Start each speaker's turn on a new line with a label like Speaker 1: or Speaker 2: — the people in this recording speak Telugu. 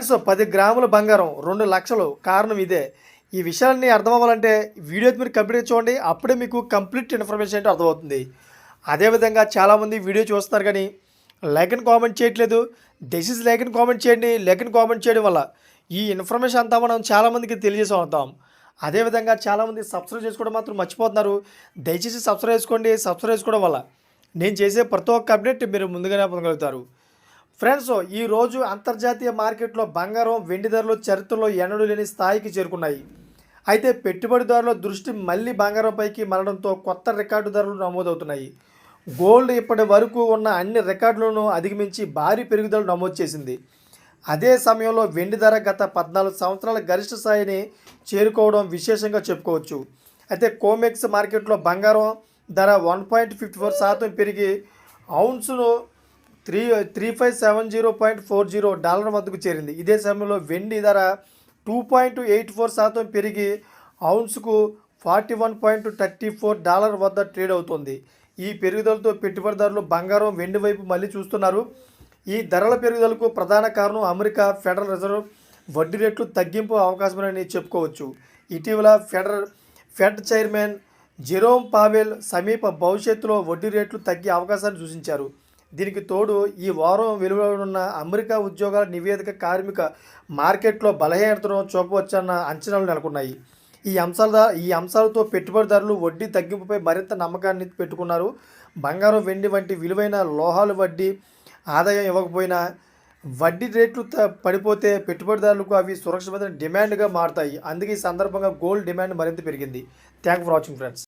Speaker 1: ఫ్రెండ్స్ పది గ్రాముల బంగారం రెండు లక్షలు. కారణం ఇదే. ఈ విషయాలన్నీ అర్థం అవ్వాలంటే వీడియో మీరు కంప్లీట్ చూడండి. అప్పుడే మీకు కంప్లీట్ ఇన్ఫర్మేషన్ ఏంటో అర్థమవుతుంది. అదేవిధంగా చాలామంది వీడియో చూస్తున్నారు కానీ లైక్ అండ్ కామెంట్ చేయట్లేదు. డెసిస్ లైక్ అండ్ కామెంట్ చేయండి. లైక్ అండ్ కామెంట్ చేయడం వల్ల ఈ ఇన్ఫర్మేషన్ అంతా మనం చాలామందికి తెలియజేసి ఉంటాం అదేవిధంగా చాలామంది సబ్స్క్రైబ్ చేసుకోవడం మాత్రం మర్చిపోతున్నారు. దయచేసి సబ్స్క్రైబ్ చేసుకోండి. సబ్స్క్రైబ్ చేసుకోవడం వల్ల నేను చేసే ప్రతి ఒక్క అప్డేట్ మీరు ముందుగానే పొందగలుగుతారు. ఫ్రెండ్స్ ఈ రోజు అంతర్జాతీయ మార్కెట్లో బంగారం వెండి ధరలు చరిత్రలో ఎన్నడూ లేని స్థాయికి చేరుకున్నాయి. అయితే పెట్టుబడిదారుల దృష్టి మళ్ళీ బంగారంపైకి మరడంతో కొత్త రికార్డు ధరలు నమోదవుతున్నాయి. గోల్డ్ ఇప్పటి వరకు ఉన్న అన్ని రికార్డులను అధిగమించి భారీ పెరుగుదల నమోదు చేసింది. అదే సమయంలో వెండి ధర గత పద్నాలుగు సంవత్సరాల గరిష్ట స్థాయిని చేరుకోవడం విశేషంగా చెప్పుకోవచ్చు. అయితే కోమెక్స్ మార్కెట్లో బంగారం ధర వన్ పాయింట్ ఫిఫ్టీ ఫోర్ శాతం పెరిగి ఔన్స్ను three three five seven zero point four zero dollar వద్దకు చేరింది. ఇదే సమయంలో వెండి ధర టూ పాయింట్ ఎయిట్ ఫోర్ శాతం పెరిగి ఔన్స్కు forty one point thirty four dollar వద్ద ట్రేడ్ అవుతుంది. ఈ పెరుగుదలతో పెట్టుబడిదారులు బంగారం వెండి వైపు మళ్ళీ చూస్తున్నారు. ఈ ధరల పెరుగుదలకు ప్రధాన కారణం అమెరికా ఫెడరల్ రిజర్వ్ వడ్డీ రేట్లు తగ్గింపు అవకాశమని చెప్పుకోవచ్చు. ఇటీవల federal fed chairman Jerome Powell సమీప భవిష్యత్తులో వడ్డీ రేట్లు తగ్గే అవకాశాన్ని సూచించారు. దీనికి తోడు ఈ వారం వెలువడనున్న అమెరికా ఉద్యోగాల నివేదిక కార్మిక మార్కెట్లో బలహీనతను చూపవచ్చన్న అంచనాలు నెలకొన్నాయి. ఈ అంశాల ఈ అంశాలతో పెట్టుబడిదారులు వడ్డీ తగ్గింపుపై మరింత నమ్మకాన్ని పెట్టుకున్నారు. బంగారం వెండి వంటి విలువైన లోహాలు వడ్డీ ఆదాయం ఇవ్వకపోయినా వడ్డీ రేట్లు త- పడిపోతే పెట్టుబడిదారులకు అవి సురక్షితమైన డిమాండ్గా మారుతాయి. అందుకే ఈ సందర్భంగా గోల్డ్ డిమాండ్ మరింత పెరిగింది. Thank for watching friends.